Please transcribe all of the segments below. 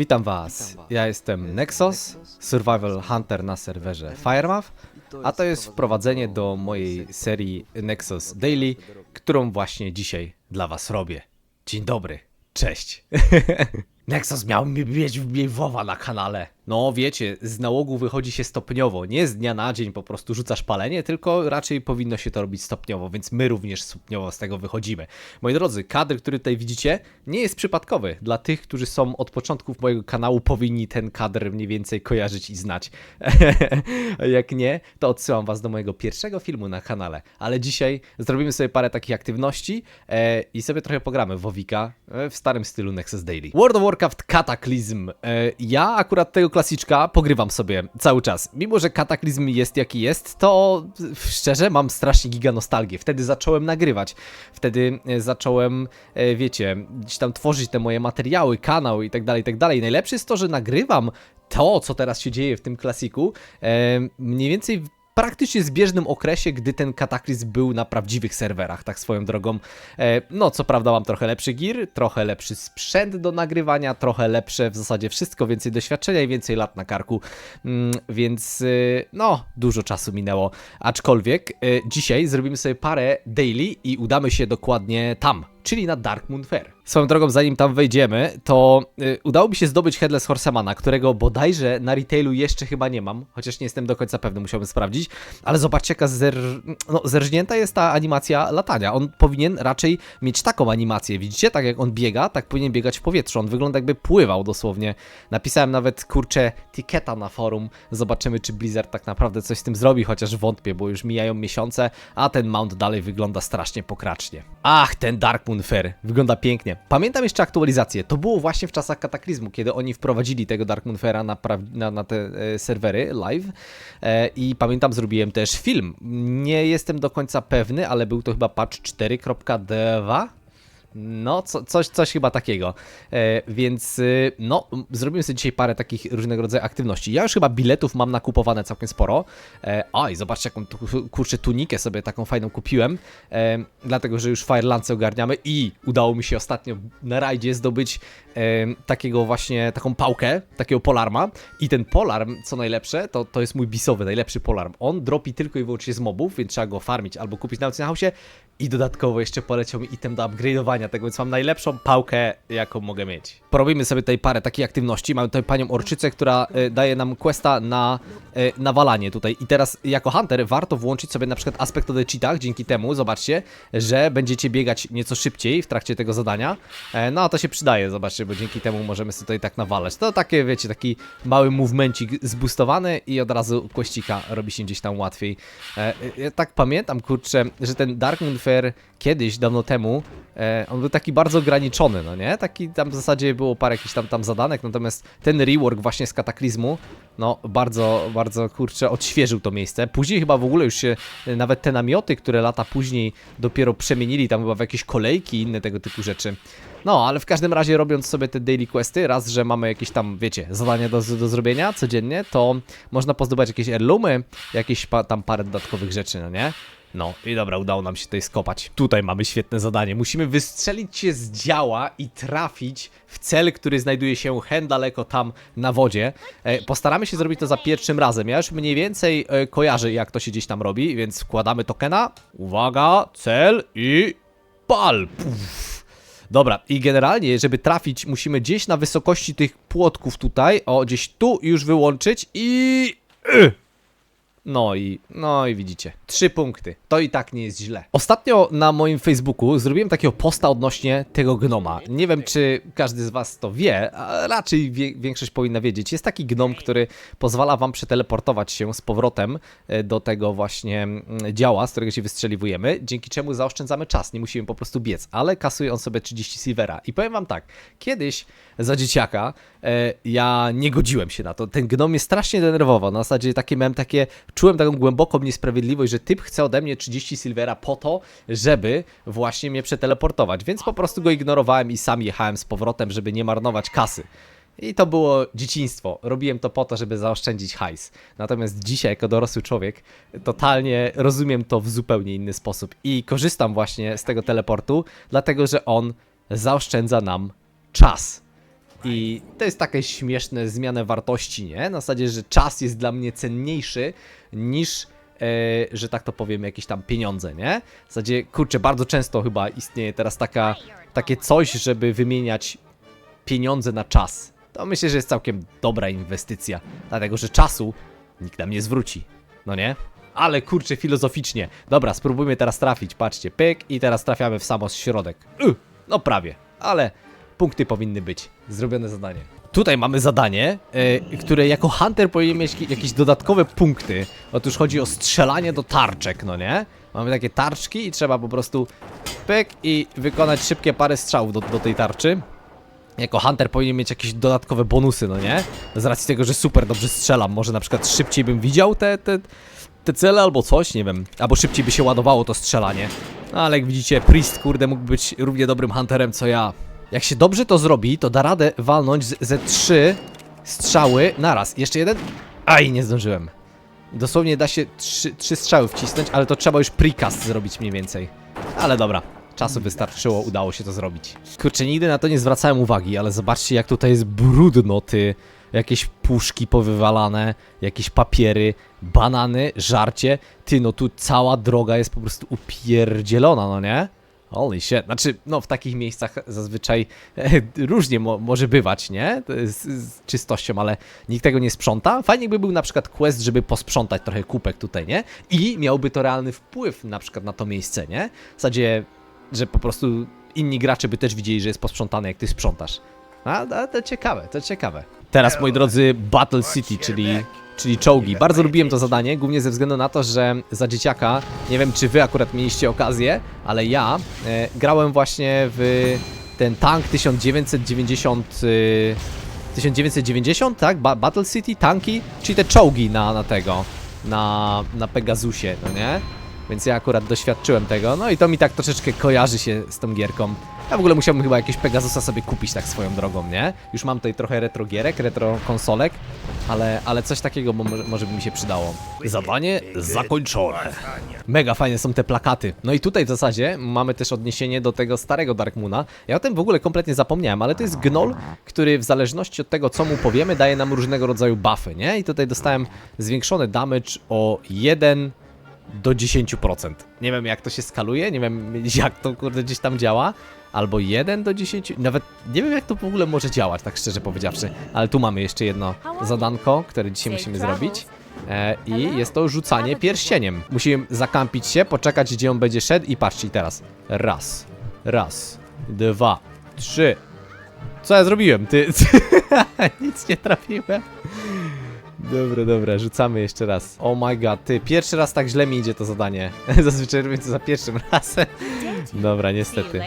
Witam Was. Ja jestem Nexus, Survival Hunter na serwerze Firemouth, a to jest wprowadzenie do mojej serii Nexus Daily, którą właśnie dzisiaj dla Was robię. Dzień dobry, cześć. Nexus miał mi mieć WoWa na kanale. No wiecie, z nałogu wychodzi się stopniowo, nie z dnia na dzień po prostu rzucasz palenie, tylko raczej powinno się to robić stopniowo, więc my również stopniowo z tego wychodzimy. Moi drodzy, kadr, który tutaj widzicie, nie jest przypadkowy. Dla tych, którzy są od początków mojego kanału, powinni ten kadr mniej więcej kojarzyć i znać. Jak nie, to odsyłam was do mojego pierwszego filmu na kanale. Ale dzisiaj zrobimy sobie parę takich aktywności e, i sobie trochę pogramy w Wowika e, w starym stylu Nexus Daily. World of Warcraft Cataclysm. E, ja akurat tego klasyczka pogrywam sobie cały czas. Mimo, że Kataklizm jest jaki jest, to szczerze mam strasznie giga nostalgię. Wtedy zacząłem nagrywać. Wtedy e, zacząłem, e, wiecie, gdzieś tam tworzyć te moje materiały, kanał i tak dalej, i tak dalej. Najlepsze jest to, że nagrywam to, co teraz się dzieje w tym klasiku, e, mniej więcej praktycznie zbieżnym okresie, gdy ten kataklizm był na prawdziwych serwerach, tak swoją drogą. E, no, co prawda mam trochę lepszy gear, trochę lepszy sprzęt do nagrywania, trochę lepsze w zasadzie wszystko, więcej doświadczenia i więcej lat na karku, mm, więc y, no, dużo czasu minęło. Aczkolwiek y, dzisiaj zrobimy sobie parę daily i udamy się dokładnie tam, czyli na Dark Moon Fair. Swoją drogą, zanim tam wejdziemy, to y, udało mi się zdobyć Headless Horsemana, którego bodajże na retailu jeszcze chyba nie mam, chociaż nie jestem do końca pewny, musiałbym sprawdzić, ale zobaczcie jaka zer... no, zerżnięta jest ta animacja latania. On powinien raczej mieć taką animację, widzicie? Tak jak on biega, tak powinien biegać w powietrzu. On wygląda jakby pływał dosłownie. Napisałem nawet, kurczę, tiketa na forum. Zobaczymy, czy Blizzard tak naprawdę coś z tym zrobi, chociaż wątpię, bo już mijają miesiące, a ten mount dalej wygląda strasznie pokracznie. Ach, ten Dark Moon Fair. Wygląda pięknie. Pamiętam jeszcze aktualizację. To było właśnie w czasach kataklizmu, kiedy oni wprowadzili tego Dark Moon Faira na, na, na te e, serwery live. E, I pamiętam, zrobiłem też film. Nie jestem do końca pewny, ale był to chyba patch 4.2. No, co, coś, coś chyba takiego. E, więc y, no, zrobimy sobie dzisiaj parę takich różnego rodzaju aktywności. Ja już chyba biletów mam nakupowane całkiem sporo. E, oj, zobaczcie, jaką tu, kurczę tunikę sobie taką fajną kupiłem. E, dlatego, że już Firelance ogarniamy i udało mi się ostatnio na rajdzie zdobyć e, takiego właśnie, taką pałkę, takiego polarma. I ten polarm, co najlepsze, to, to jest mój bisowy, najlepszy polarm. On dropi tylko i wyłącznie z mobów, więc trzeba go farmić albo kupić na Auction House i dodatkowo jeszcze poleciał mi item do upgrade'owania tego, więc mam najlepszą pałkę, jaką mogę mieć. Porobimy sobie tutaj parę takich aktywności. Mamy tutaj panią Orczycę, która e, daje nam questa na e, nawalanie tutaj. I teraz jako hunter warto włączyć sobie na przykład aspekt o the cheatach, dzięki temu, zobaczcie, że będziecie biegać nieco szybciej w trakcie tego zadania. E, no a to się przydaje, zobaczcie, bo dzięki temu możemy sobie tutaj tak nawalać. To takie, wiecie, taki mały movemencik zboostowany i od razu kościka robi się gdzieś tam łatwiej. E, e, ja tak pamiętam, kurczę, że ten Dark Moon Kiedyś, dawno temu, e, on był taki bardzo ograniczony, no nie? Taki tam w zasadzie było parę jakichś tam, tam zadanek, natomiast ten rework właśnie z Kataklizmu, no bardzo, bardzo kurczę, odświeżył to miejsce. Później chyba w ogóle już się e, nawet te namioty, które lata później dopiero przemienili tam chyba w jakieś kolejki i inne tego typu rzeczy. No, ale w każdym razie robiąc sobie te daily questy, raz, że mamy jakieś tam, wiecie, zadania do, do zrobienia codziennie, to można pozdobywać jakieś heirloomy, jakieś pa, tam parę dodatkowych rzeczy, no nie? No i dobra, udało nam się tutaj skopać. Tutaj mamy świetne zadanie. Musimy wystrzelić się z działa i trafić w cel, który znajduje się hen daleko tam na wodzie. E, postaramy się zrobić to za pierwszym razem. Ja już mniej więcej e, kojarzę, jak to się gdzieś tam robi, więc wkładamy tokena. Uwaga, cel i pal. Puf. Dobra, i generalnie, żeby trafić, musimy gdzieś na wysokości tych płotków tutaj, o, gdzieś tu już wyłączyć i... Y! No i, no i widzicie, trzy punkty. To i tak nie jest źle. Ostatnio na moim Facebooku zrobiłem takiego posta odnośnie tego gnoma. Nie wiem, czy każdy z was to wie, a raczej wie, większość powinna wiedzieć. Jest taki gnom, który pozwala wam przeteleportować się z powrotem e, do tego właśnie mm, działa, z którego się wystrzeliwujemy, dzięki czemu zaoszczędzamy czas, nie musimy po prostu biec, ale kasuje on sobie 30 silvera. I powiem wam tak, kiedyś za dzieciaka e, ja nie godziłem się na to. Ten gnom mnie strasznie denerwował. Na zasadzie takie miałem takie, czułem taką głęboką niesprawiedliwość, że typ chce ode mnie 30 silvera po to, żeby właśnie mnie przeteleportować. Więc po prostu go ignorowałem i sam jechałem z powrotem, żeby nie marnować kasy. I to było dzieciństwo. Robiłem to po to, żeby zaoszczędzić hajs. Natomiast dzisiaj, jako dorosły człowiek, totalnie rozumiem to w zupełnie inny sposób. I korzystam właśnie z tego teleportu, dlatego że on zaoszczędza nam czas. I to jest takie śmieszne zmianę wartości, nie? Na zasadzie, że czas jest dla mnie cenniejszy niż, e, że tak to powiem, jakieś tam pieniądze, nie? W zasadzie, kurczę, bardzo często chyba istnieje teraz taka, takie coś, żeby wymieniać pieniądze na czas. To myślę, że jest całkiem dobra inwestycja, dlatego że czasu nikt nam nie zwróci. No nie? Ale kurczę, filozoficznie. Dobra, spróbujmy teraz trafić. Patrzcie, pyk i teraz trafiamy w samo środek. Y, no prawie, ale punkty powinny być. Zrobione zadanie. Tutaj mamy zadanie, e, które jako hunter powinien mieć ki- jakieś dodatkowe punkty. Otóż chodzi o strzelanie do tarczek, no nie? Mamy takie tarczki i trzeba po prostu pyk i wykonać szybkie parę strzałów do, do tej tarczy. Jako hunter powinien mieć jakieś dodatkowe bonusy, no nie? Z racji tego, że super dobrze strzelam. Może na przykład szybciej bym widział te, te, te cele albo coś, nie wiem. Albo szybciej by się ładowało to strzelanie. No ale jak widzicie, Priest, kurde, mógł być równie dobrym hunterem co ja. Jak się dobrze to zrobi, to da radę walnąć z- ze trzy strzały naraz. Jeszcze jeden? Aj, nie zdążyłem. Dosłownie da się trzy, trzy strzały wcisnąć, ale to trzeba już precast zrobić mniej więcej. Ale dobra, czasu wystarczyło, udało się to zrobić. Kurczę, nigdy na to nie zwracałem uwagi, ale zobaczcie jak tutaj jest brudno, ty. Jakieś puszki powywalane, jakieś papiery, banany, żarcie. Ty, no tu cała droga jest po prostu upierdzielona, no nie? Holy shit. Znaczy, no w takich miejscach zazwyczaj e, różnie mo może bywać, nie? Jest Z czystością, ale nikt tego nie sprząta. Fajnie by był na przykład quest, żeby posprzątać trochę kupek tutaj, nie? I miałby to realny wpływ na przykład na to miejsce, nie? W zasadzie, że po prostu inni gracze by też widzieli, że jest posprzątane, jak ty sprzątasz. A, a to ciekawe, to ciekawe. Teraz, moi drodzy, Battle City, czyli, czyli czołgi. Bardzo lubiłem to zadanie, głównie ze względu na to, że za dzieciaka, nie wiem czy wy akurat mieliście okazję, ale ja e, grałem właśnie w ten tank 1990... Y, 1990, tak? Ba Battle City, tanki, czyli te czołgi na, na tego, na, na Pegasusie, no nie? Więc ja akurat doświadczyłem tego, no i to mi tak troszeczkę kojarzy się z tą gierką. Ja w ogóle musiałbym chyba jakiegoś Pegasusa sobie kupić tak swoją drogą, nie? Już mam tutaj trochę retro gierek, retro konsolek, ale, ale coś takiego mo- może, może by mi się przydało. Zadanie zakończone. Mega fajne są te plakaty. No i tutaj w zasadzie mamy też odniesienie do tego starego Dark Moona. Ja o tym w ogóle kompletnie zapomniałem, ale to jest gnoll, który w zależności od tego, co mu powiemy, daje nam różnego rodzaju buffy, nie? I tutaj dostałem zwiększony damage o 1 do 10%. Nie wiem jak to się skaluje, nie wiem jak to kurde gdzieś tam działa. Albo 1 do 10, nawet nie wiem jak to w ogóle może działać, tak szczerze powiedziawszy. Ale tu mamy jeszcze jedno zadanko, które dzisiaj musimy zrobić. E, I jest to rzucanie pierścieniem. Musimy zakampić się, poczekać gdzie on będzie szedł i patrzcie i teraz. Raz, raz, dwa, trzy. Co ja zrobiłem? Ty, nic nie trafiłem. Dobra, dobra, rzucamy jeszcze raz. Oh my god, ty, pierwszy raz tak źle mi idzie to zadanie. Zazwyczaj robię to za pierwszym razem. Dobra, niestety.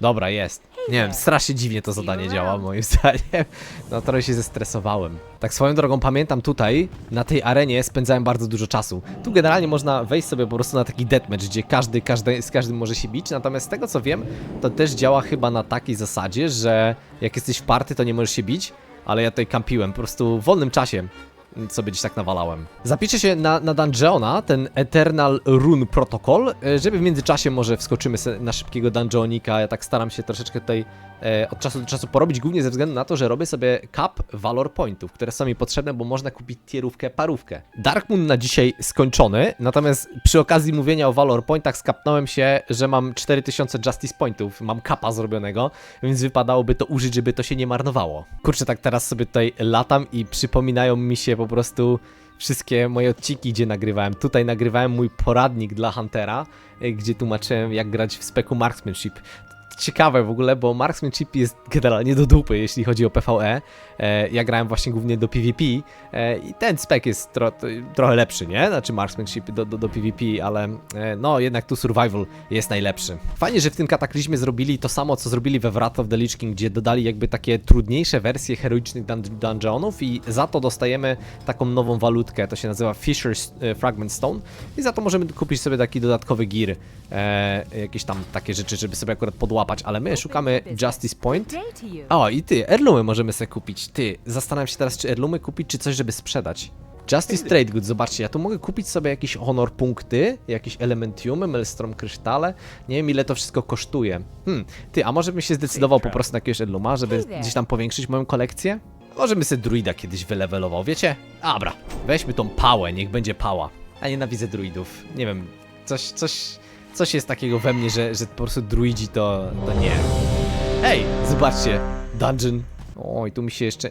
Dobra, jest. Nie wiem, strasznie dziwnie to zadanie działa, moim zdaniem. No, trochę się zestresowałem. Tak swoją drogą pamiętam tutaj, na tej arenie spędzałem bardzo dużo czasu. Tu generalnie można wejść sobie po prostu na taki deathmatch, gdzie każdy, każdy z każdym może się bić, natomiast z tego co wiem, to też działa chyba na takiej zasadzie, że jak jesteś w party, to nie możesz się bić, ale ja tutaj kampiłem, po prostu w wolnym czasie sobie gdzieś tak nawalałem. Zapiszę się na, na dungeona, ten Eternal Rune Protocol, e, żeby w międzyczasie może wskoczymy na szybkiego dungeonika. Ja tak staram się troszeczkę tutaj e, od czasu do czasu porobić, głównie ze względu na to, że robię sobie cap valor pointów, które są mi potrzebne, bo można kupić tierówkę, parówkę. Dark Moon na dzisiaj skończony, natomiast przy okazji mówienia o valor pointach skapnąłem się, że mam 4000 justice pointów, mam kapa zrobionego, więc wypadałoby to użyć, żeby to się nie marnowało. Kurczę, tak teraz sobie tutaj latam i przypominają mi się po prostu wszystkie moje odcinki, gdzie nagrywałem. Tutaj nagrywałem mój poradnik dla Huntera, e, gdzie tłumaczyłem jak grać w speku Marksmanship. Ciekawe w ogóle, bo Marksmanship jest generalnie do dupy, jeśli chodzi o PvE. E, ja grałem właśnie głównie do PvP e, i ten spek jest tro, trochę lepszy, nie? Znaczy Marksmanship do, do, do PvP, ale e, no jednak tu Survival jest najlepszy. Fajnie, że w tym kataklizmie zrobili to samo, co zrobili we Wrath of the Lich King, gdzie dodali jakby takie trudniejsze wersje heroicznych dun dungeonów i za to dostajemy taką nową walutkę, to się nazywa Fisher's Fragment Stone i za to możemy kupić sobie taki dodatkowy gear, jakieś tam takie rzeczy, żeby sobie akurat podłapać, ale my szukamy Justice Point. O, i ty, Erlumy możemy sobie kupić. Ty, zastanawiam się teraz, czy Erlumy kupić, czy coś, żeby sprzedać. Justice Trade Goods, zobaczcie, ja tu mogę kupić sobie jakieś honor punkty, jakieś elementiumy, Maelstrom krysztale. Nie wiem ile to wszystko kosztuje. Hmm, ty, a może bym się zdecydował po prostu na jakiegoś Edluma, żeby gdzieś tam powiększyć moją kolekcję? Może bym sobie druida kiedyś wylewelował, wiecie? Dobra, weźmy tą pałę, niech będzie pała. A nienawidzę druidów. Nie wiem, coś, coś, coś jest takiego we mnie, że, że po prostu druidzi to, to nie. Ej, zobaczcie, dungeon. Oj, tu mi się jeszcze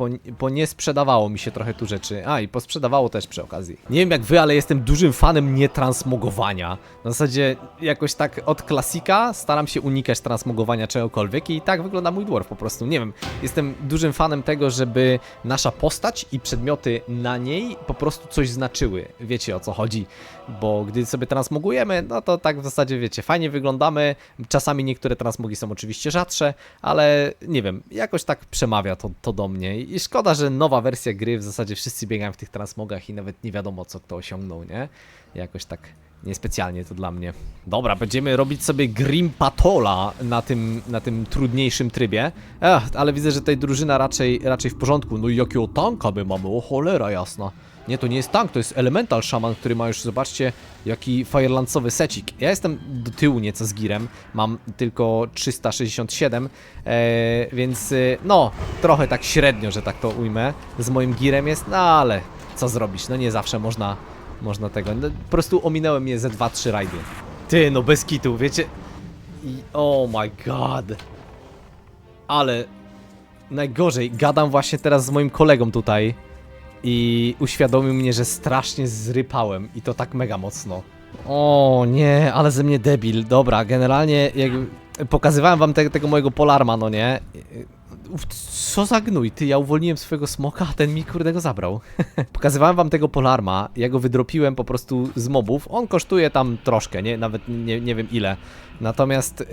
po, po nie sprzedawało mi się trochę tu rzeczy. A i posprzedawało też przy okazji. Nie wiem jak wy, ale jestem dużym fanem nietransmogowania. Na zasadzie jakoś tak od klasika staram się unikać transmogowania czegokolwiek i tak wygląda mój dwarf po prostu. Nie wiem, jestem dużym fanem tego, żeby nasza postać i przedmioty na niej po prostu coś znaczyły. Wiecie o co chodzi, bo gdy sobie transmogujemy, no to tak w zasadzie wiecie, fajnie wyglądamy. Czasami niektóre transmogi są oczywiście rzadsze, ale nie wiem, jakoś tak przemawia to, to do mnie i szkoda, że nowa wersja gry w zasadzie wszyscy biegają w tych transmogach i nawet nie wiadomo co kto osiągnął, nie? Jakoś tak niespecjalnie to dla mnie. Dobra, będziemy robić sobie Grim Patola na tym, na tym trudniejszym trybie. Ech, ale widzę, że tutaj drużyna raczej, raczej w porządku. No i jakiego tanka my mamy, o cholera jasna. Nie, to nie jest tank, to jest Elemental Shaman, który ma już, zobaczcie, jaki firelancowy secik. Ja jestem do tyłu nieco z girem, mam tylko 367, e, więc e, no, trochę tak średnio, że tak to ujmę, z moim girem jest, no ale co zrobić, no nie zawsze można, można tego, no, po prostu ominąłem je ze 2-3 rajdy. Ty, no bez kitu, wiecie, i oh my god, ale najgorzej, gadam właśnie teraz z moim kolegą tutaj, i uświadomił mnie, że strasznie zrypałem i to tak mega mocno. O nie, ale ze mnie debil. Dobra, generalnie jak pokazywałem wam te, tego mojego polarma, no nie? Co za gnój, ty, ja uwolniłem swojego smoka, a ten mi kurde go zabrał. Pokazywałem wam tego polarma, ja go wydropiłem po prostu z mobów. On kosztuje tam troszkę, nie? Nawet nie, nie wiem ile. Natomiast y,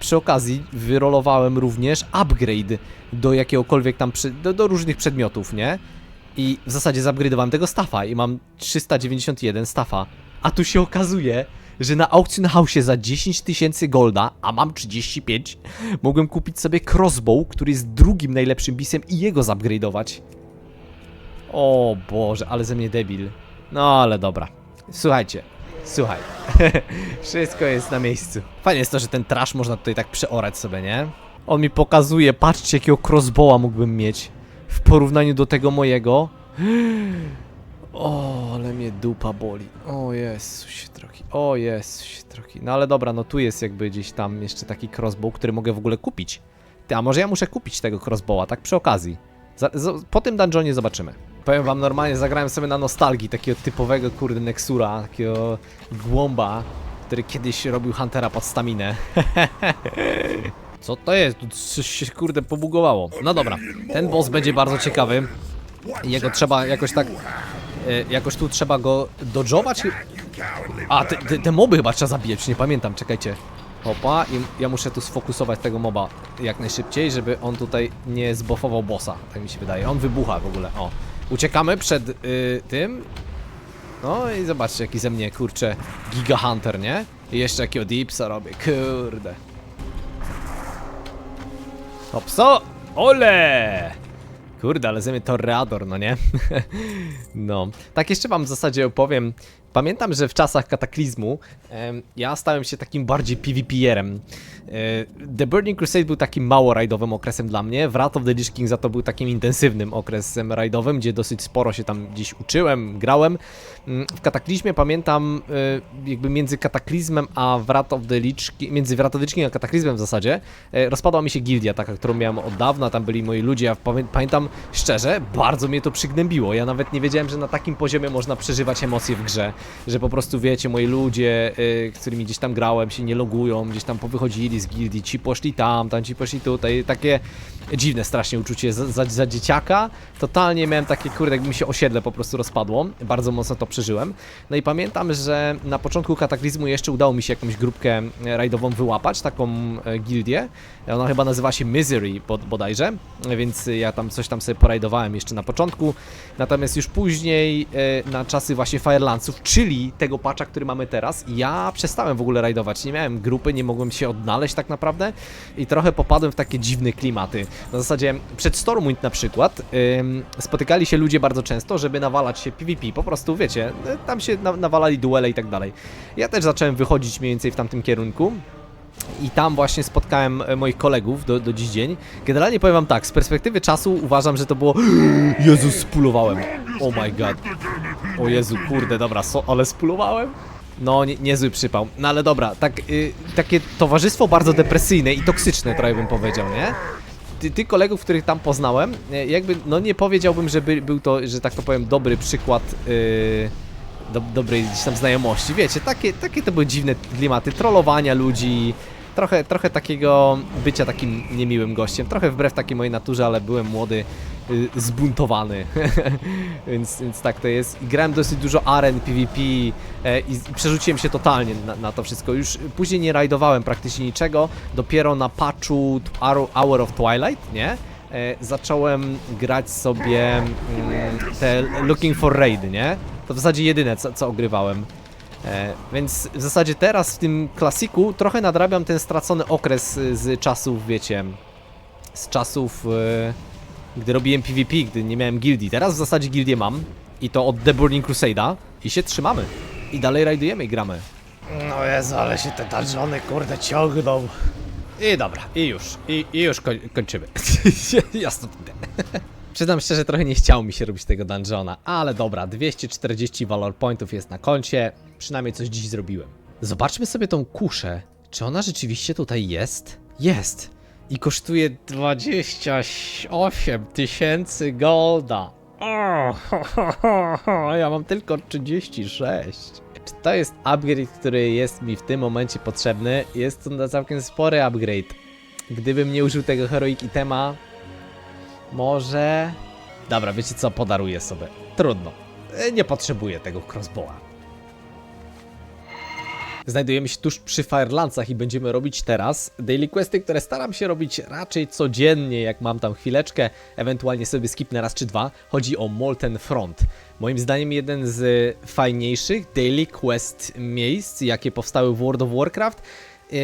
przy okazji wyrolowałem również upgrade do jakiegokolwiek tam, przy, do, do różnych przedmiotów, nie? I w zasadzie zupgrade'owałem tego staffa i mam 391 staffa. A tu się okazuje, że na Auction House za 10 tysięcy golda, a mam 35, mogłem kupić sobie crossbow, który jest drugim najlepszym bisem i jego zupgrade'ować. O Boże, ale ze mnie debil. No ale dobra. Słuchajcie, słuchaj. Wszystko jest na miejscu. Fajnie jest to, że ten trash można tutaj tak przeorać sobie, nie? On mi pokazuje, patrzcie jakiego crossbowa mógłbym mieć w porównaniu do tego mojego. O, ale mnie dupa boli. O Jezusie drogi. O Jezusie drogi. No ale dobra, no tu jest jakby gdzieś tam jeszcze taki crossbow, który mogę w ogóle kupić. Ty, a może ja muszę kupić tego crossbowa, tak przy okazji. Za, po tym dungeonie zobaczymy. Powiem wam, normalnie zagrałem sobie na nostalgii takiego typowego, kurde, Nexura, takiego głąba, który kiedyś robił Huntera pod staminę. Co to jest? Tu coś się kurde pobugowało. No dobra, ten boss będzie bardzo ciekawy. Jego trzeba jakoś tak. E, jakoś tu trzeba go dodżować. A, te, te, te moby chyba trzeba zabijać, nie pamiętam, czekajcie. Hopa, i ja muszę tu sfokusować tego moba jak najszybciej, żeby on tutaj nie zbofował bossa, tak mi się wydaje. On wybucha w ogóle, o. Uciekamy przed y, tym. No i zobaczcie, jaki ze mnie, kurczę, Giga Hunter, nie? I jeszcze jakiego Deepsa robię, kurde. Hopso! Ole! Kurde, ale ze mnie Torreador, no nie? no. Tak jeszcze wam w zasadzie opowiem. Pamiętam, że w czasach kataklizmu em, ja stałem się takim bardziej PvP-erem. E, The Burning Crusade był takim mało rajdowym okresem dla mnie, Wrath of the Lich King za to był takim intensywnym okresem rajdowym, gdzie dosyć sporo się tam gdzieś uczyłem, grałem. Mm, W Kataklizmie pamiętam e, jakby między Kataklizmem a Wrath of the Lich King, między Wrath of the Lich King a Kataklizmem w zasadzie, e, rozpadła mi się gildia taka, którą miałem od dawna, tam byli moi ludzie, ja pamię pamiętam szczerze, bardzo mnie to przygnębiło, ja nawet nie wiedziałem, że na takim poziomie można przeżywać emocje w grze, że po prostu wiecie, moi ludzie, y, z którymi gdzieś tam grałem, się nie logują, gdzieś tam powychodzili z gildii, ci poszli tam, tam ci poszli tutaj, takie dziwne strasznie uczucie za, za, za dzieciaka, totalnie miałem takie, kurde, jakby mi się osiedle po prostu rozpadło, bardzo mocno to przeżyłem, no i pamiętam, że na początku kataklizmu jeszcze udało mi się jakąś grupkę e, rajdową wyłapać, taką e, gildię, ona chyba nazywa się Misery bod, bodajże, więc ja tam coś tam sobie porajdowałem jeszcze na początku, natomiast już później e, na czasy właśnie Firelandsów, czyli tego patcha, który mamy teraz, ja przestałem w ogóle rajdować, nie miałem grupy, nie mogłem się odnaleźć tak naprawdę i trochę popadłem w takie dziwne klimaty. Na zasadzie przed Stormwind na przykład ym, spotykali się ludzie bardzo często, żeby nawalać się PvP. Po prostu, wiecie, y, tam się na, nawalali duele i tak dalej. Ja też zacząłem wychodzić mniej więcej w tamtym kierunku. I tam właśnie spotkałem e, moich kolegów do, do dziś dzień. Generalnie powiem wam tak, z perspektywy czasu uważam, że to było... Jezus, spulowałem. Oh my god. O Jezu, kurde, dobra, so, ale spulowałem? No, nie, niezły przypał. No ale dobra, tak, y, takie towarzystwo bardzo depresyjne i toksyczne, trochę bym powiedział, nie? Ty, ty kolegów, których tam poznałem, e, jakby, no nie powiedziałbym, że by, był to, że tak to powiem, dobry przykład y, do, dobrej gdzieś tam znajomości. Wiecie, takie, takie to były dziwne klimaty, trollowania ludzi, trochę, trochę takiego bycia takim niemiłym gościem, trochę wbrew takiej mojej naturze, ale byłem młody, y, zbuntowany, więc, więc tak to jest. I grałem dosyć dużo aren, PvP e, i przerzuciłem się totalnie na, na to wszystko. Już później nie rajdowałem praktycznie niczego, dopiero na patchu Hour- of Twilight, nie? E, zacząłem grać sobie mm, te Looking for Raid, nie? To w zasadzie jedyne, co, co ogrywałem. E, więc w zasadzie teraz w tym klasiku trochę nadrabiam ten stracony okres y, z czasów, wiecie, z czasów, e, gdy robiłem PvP, gdy nie miałem gildii. Teraz w zasadzie gildię mam i to od The Burning Crusade'a i się trzymamy. I dalej rajdujemy i gramy. No Jezu, ale się te dungeony kurde ciągną. I dobra, i już, i, i już koń, kończymy. Jasno idę. Przyznam szczerze, trochę nie chciało mi się robić tego dungeona, ale dobra, 240 valor pointów jest na koncie, przynajmniej coś dziś zrobiłem. Zobaczmy sobie tą kuszę. Czy ona rzeczywiście tutaj jest? Jest! I kosztuje 28 tysięcy golda. O, ho, ho, ho, ho, ja mam tylko 36. Czy to jest upgrade, który jest mi w tym momencie potrzebny? Jest to całkiem spory upgrade. Gdybym nie użył tego heroic itema, może... Dobra, wiecie co, podaruję sobie. Trudno. E, Nie potrzebuję tego crossbowa. Znajdujemy się tuż przy Firelandsach i będziemy robić teraz daily questy, które staram się robić raczej codziennie, jak mam tam chwileczkę, ewentualnie sobie skipnę raz czy dwa. Chodzi o Molten Front. Moim zdaniem jeden z fajniejszych daily quest miejsc, jakie powstały w World of Warcraft. Yy,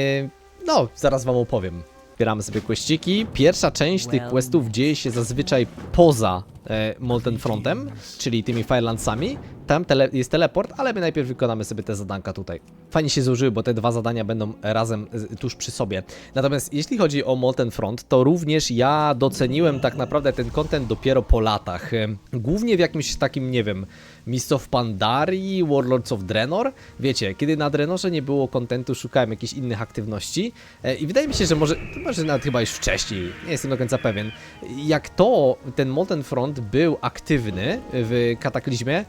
No, zaraz wam opowiem. Zbieramy sobie questsiki. Pierwsza część tych questów dzieje się zazwyczaj poza e, Molten Frontem, czyli tymi Firelandsami. Tam tele jest teleport, ale my najpierw wykonamy sobie te zadanka tutaj. Fajnie się złożyły, bo te dwa zadania będą razem e, tuż przy sobie. Natomiast jeśli chodzi o Molten Front, to również ja doceniłem tak naprawdę ten content dopiero po latach. E, Głównie w jakimś takim, nie wiem, Mist of Pandarii, Warlords of Draenor. Wiecie, kiedy na Draenorze nie było kontentu, szukałem jakichś innych aktywności e, i wydaje mi się, że może, może nawet chyba już wcześniej, nie jestem do końca pewien, jak to ten Molten Front był aktywny w Kataklizmie,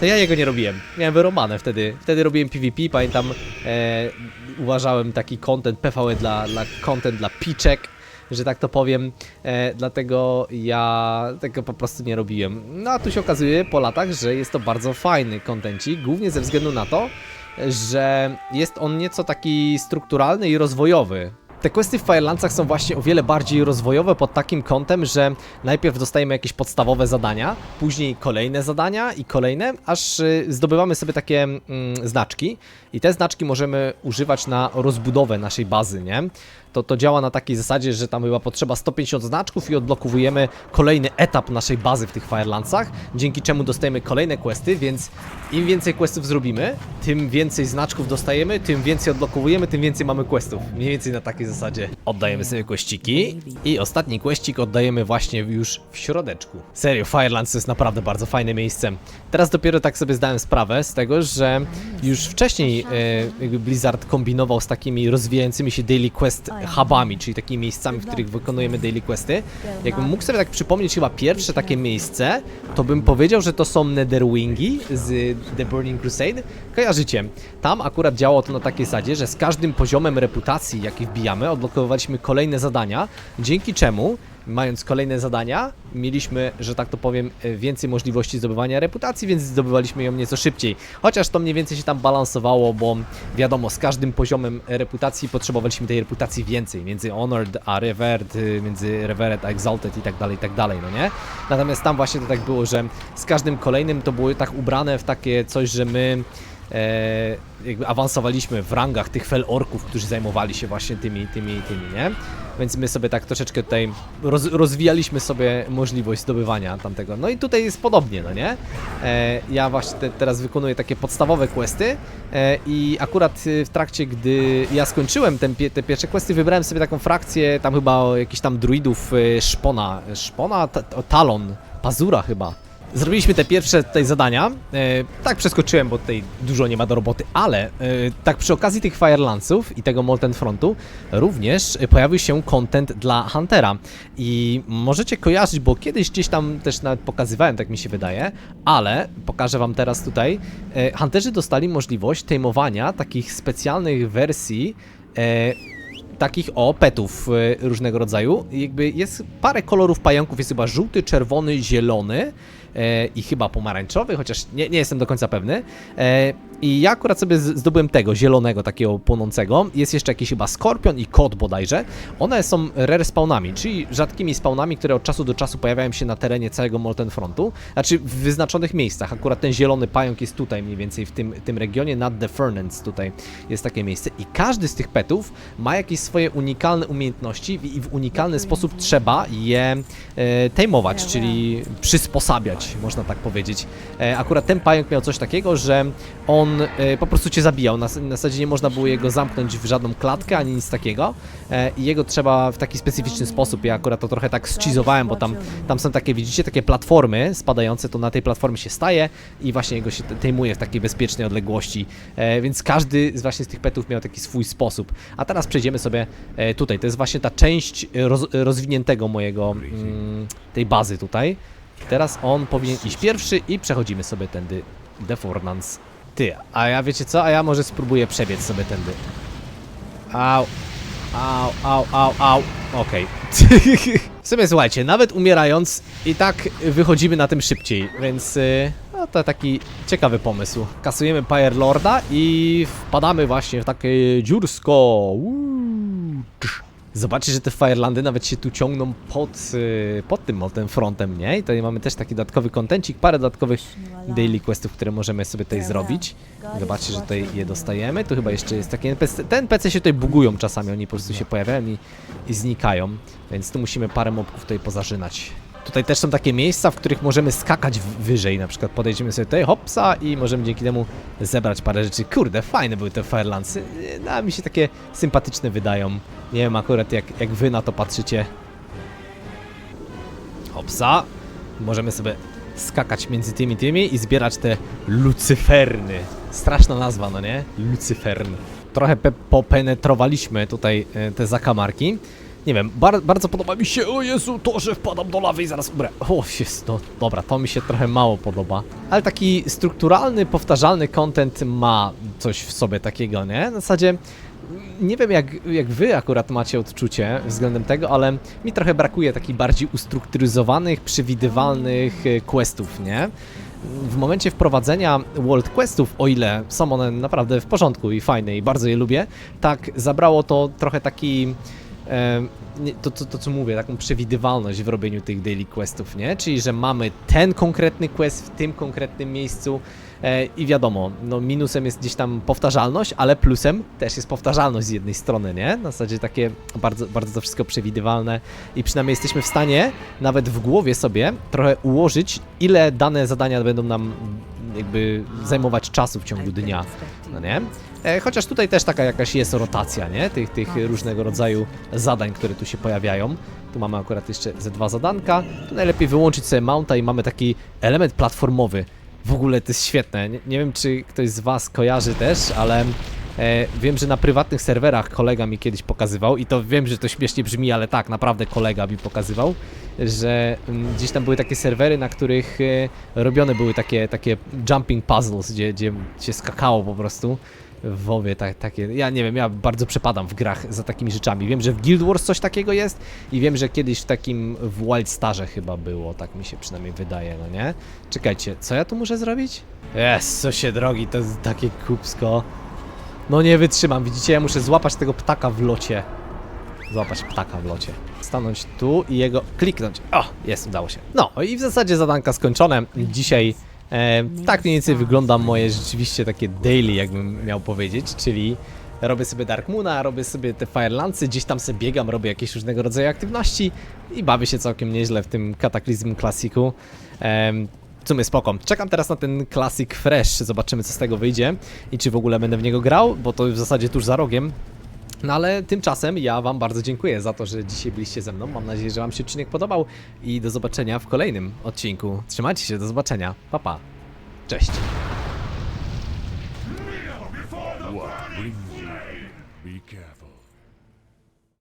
to ja jego nie robiłem. Miałem wyrobane wtedy. Wtedy robiłem PvP, pamiętam, e, uważałem taki content PvE dla, dla content dla piczek, że tak to powiem, e, dlatego ja tego po prostu nie robiłem. No a tu się okazuje po latach, że jest to bardzo fajny kontencik, głównie ze względu na to, że jest on nieco taki strukturalny i rozwojowy. Te questy w Firelandsach są właśnie o wiele bardziej rozwojowe pod takim kątem, że najpierw dostajemy jakieś podstawowe zadania, później kolejne zadania i kolejne, aż y, zdobywamy sobie takie mm, znaczki i te znaczki możemy używać na rozbudowę naszej bazy, nie? To, to działa na takiej zasadzie, że tam chyba potrzeba 150 znaczków i odblokowujemy kolejny etap naszej bazy w tych Firelandsach, dzięki czemu dostajemy kolejne questy, więc im więcej questów zrobimy, tym więcej znaczków dostajemy, tym więcej odblokowujemy, tym więcej mamy questów. Mniej więcej na takiej zasadzie. Oddajemy sobie questsiki i ostatni questik oddajemy właśnie już w środeczku. Serio, Firelands to jest naprawdę bardzo fajne miejsce. Teraz dopiero tak sobie zdałem sprawę z tego, że już wcześniej e, Blizzard kombinował z takimi rozwijającymi się daily quest hubami, czyli takimi miejscami, w których wykonujemy daily questy. Jakbym mógł sobie tak przypomnieć chyba pierwsze takie miejsce, to bym powiedział, że to są Netherwingi z The Burning Crusade. Kojarzycie? Tam akurat działało to na takiej zasadzie, że z każdym poziomem reputacji, jaki wbijamy, odblokowywaliśmy kolejne zadania, dzięki czemu mając kolejne zadania, mieliśmy, że tak to powiem, więcej możliwości zdobywania reputacji, więc zdobywaliśmy ją nieco szybciej. Chociaż to mniej więcej się tam balansowało, bo wiadomo, z każdym poziomem reputacji potrzebowaliśmy tej reputacji więcej, między Honored a Revered, y, między Revered a Exalted i tak dalej, i tak dalej, no nie? Natomiast tam właśnie to tak było, że z każdym kolejnym to było tak ubrane w takie coś, że my jakby awansowaliśmy w rangach tych felorków, którzy zajmowali się właśnie tymi, tymi, tymi, nie? Więc my sobie tak troszeczkę tutaj roz, rozwijaliśmy sobie możliwość zdobywania tamtego. No i tutaj jest podobnie, no nie? E, ja właśnie te, teraz wykonuję takie podstawowe questy e, i akurat y, w trakcie, gdy ja skończyłem ten, te pierwsze questy, wybrałem sobie taką frakcję, tam chyba jakichś tam druidów y, szpona, szpona, talon, pazura chyba. Zrobiliśmy te pierwsze tutaj zadania. E, tak przeskoczyłem, bo tutaj dużo nie ma do roboty, ale e, tak przy okazji tych Firelandsów i tego Molten Frontu również pojawił się content dla Huntera. I możecie kojarzyć, bo kiedyś gdzieś tam też nawet pokazywałem, tak mi się wydaje, ale pokażę wam teraz tutaj. E, Hunterzy dostali możliwość tejmowania takich specjalnych wersji e, takich o petów e, różnego rodzaju. Jakby jest parę kolorów pająków, jest chyba żółty, czerwony, zielony i chyba pomarańczowy, chociaż nie, nie jestem do końca pewny. E, I ja akurat sobie zdobyłem tego, zielonego, takiego płonącego. Jest jeszcze jakiś chyba skorpion i kot bodajże. One są rare spawnami, czyli rzadkimi spawnami, które od czasu do czasu pojawiają się na terenie całego Molten Frontu. Znaczy w wyznaczonych miejscach. Akurat ten zielony pająk jest tutaj mniej więcej w tym, tym regionie, nad The Fernance tutaj jest takie miejsce. I każdy z tych petów ma jakieś swoje unikalne umiejętności i w unikalny sposób trzeba je e, tejmować, czyli przysposabiać, można tak powiedzieć. E, akurat ten pająk miał coś takiego, że on e, po prostu cię zabijał. Na, zasadzie nie można było jego zamknąć w żadną klatkę ani nic takiego. E, I jego trzeba w taki specyficzny sposób. Ja akurat to trochę tak schizowałem, bo tam, tam są takie, widzicie, takie platformy spadające, to na tej platformie się staje i właśnie jego się te- tejmuje w takiej bezpiecznej odległości. Więc każdy z właśnie z tych petów miał taki swój sposób. A teraz przejdziemy sobie tutaj. To jest właśnie ta część roz, rozwiniętego mojego mm, tej bazy tutaj. Teraz on powinien iść pierwszy i przechodzimy sobie tędy The Fornance. Ty, a ja wiecie co? A ja może spróbuję przebiec sobie tędy. Au, au, au, au, au. Okej. w sumie słuchajcie, nawet umierając i tak wychodzimy na tym szybciej, więc y, no to taki ciekawy pomysł. Kasujemy Pyre Lorda i wpadamy właśnie w takie dziursko. Uuu, tsz. Zobaczcie, że te Firelandy nawet się tu ciągną pod, y, pod tym Molten Frontem, nie? I tutaj mamy też taki dodatkowy kontencik, parę dodatkowych daily questów, które możemy sobie tutaj zrobić. Zobaczcie, że tutaj je dostajemy. Tu chyba jeszcze jest taki NPC. Te NPC się tutaj bugują czasami, oni po prostu się pojawiają i, i znikają. Więc tu musimy parę mobków tutaj pozażynać. Tutaj też są takie miejsca, w których możemy skakać wyżej. Na przykład podejdziemy sobie tutaj, hopsa i możemy dzięki temu zebrać parę rzeczy. Kurde, fajne były te Firelandsy. No, mi się takie sympatyczne wydają. Nie wiem akurat jak, jak wy na to patrzycie. Hopsa. Możemy sobie skakać między tymi tymi i zbierać te lucyferny. Straszna nazwa, no nie? Lucyfern. Trochę pe- popenetrowaliśmy tutaj e, te zakamarki. Nie wiem, bar bardzo podoba mi się, o Jezu, to, że wpadam do lawy i zaraz umrę. O, jest, no dobra, to mi się trochę mało podoba. Ale taki strukturalny, powtarzalny content ma coś w sobie takiego, nie? Na zasadzie nie wiem jak, jak wy akurat macie odczucie względem tego, ale mi trochę brakuje takich bardziej ustrukturyzowanych, przewidywalnych e, questów, nie? W momencie wprowadzenia World Questów, o ile są one naprawdę w porządku i fajne i bardzo je lubię, tak zabrało to trochę taki to, to, to co mówię, taką przewidywalność w robieniu tych daily questów, nie? Czyli, że mamy ten konkretny quest w tym konkretnym miejscu e, i wiadomo, no minusem jest gdzieś tam powtarzalność, ale plusem też jest powtarzalność z jednej strony, nie? Na zasadzie takie bardzo, bardzo to wszystko przewidywalne i przynajmniej jesteśmy w stanie nawet w głowie sobie trochę ułożyć, ile dane zadania będą nam jakby zajmować czasu w ciągu dnia, no nie? E, chociaż tutaj też taka jakaś jest rotacja, nie? Tych, tych różnego rodzaju zadań, które tu się pojawiają. Tu mamy akurat jeszcze ze dwa zadanka. Tu najlepiej wyłączyć sobie mounta i mamy taki element platformowy. W ogóle to jest świetne. Nie, nie wiem, czy ktoś z Was kojarzy też, ale e, wiem, że na prywatnych serwerach kolega mi kiedyś pokazywał i to wiem, że to śmiesznie brzmi, ale tak, naprawdę kolega mi pokazywał, że mm, gdzieś tam były takie serwery, na których e, robione były takie, takie jumping puzzles, gdzie, gdzie się skakało po prostu w WoWie tak, takie. Ja nie wiem, ja bardzo przepadam w grach za takimi rzeczami. Wiem, że w Guild Wars coś takiego jest i wiem, że kiedyś w takim w Wildstarze chyba było, tak mi się przynajmniej wydaje, no nie? Czekajcie, co ja tu muszę zrobić? Się drogi, to jest takie kupsko. No nie wytrzymam, widzicie, ja muszę złapać tego ptaka w locie. Złapać ptaka w locie. Stanąć tu i jego kliknąć. O, jest, udało się. No i w zasadzie zadanka skończone. Dzisiaj E, tak mniej więcej wygląda moje rzeczywiście takie daily, jakbym miał powiedzieć, czyli robię sobie Dark Moona, robię sobie te Firelandsy, gdzieś tam sobie biegam, robię jakieś różnego rodzaju aktywności i bawię się całkiem nieźle w tym Kataklizm Classicu. Em, w sumie spoko. Czekam teraz na ten Classic Fresh, zobaczymy co z tego wyjdzie i czy w ogóle będę w niego grał, bo to w zasadzie tuż za rogiem. No ale tymczasem ja wam bardzo dziękuję za to, że dzisiaj byliście ze mną. Mam nadzieję, że wam się odcinek podobał i do zobaczenia w kolejnym odcinku. Trzymajcie się, do zobaczenia. Pa pa. Cześć.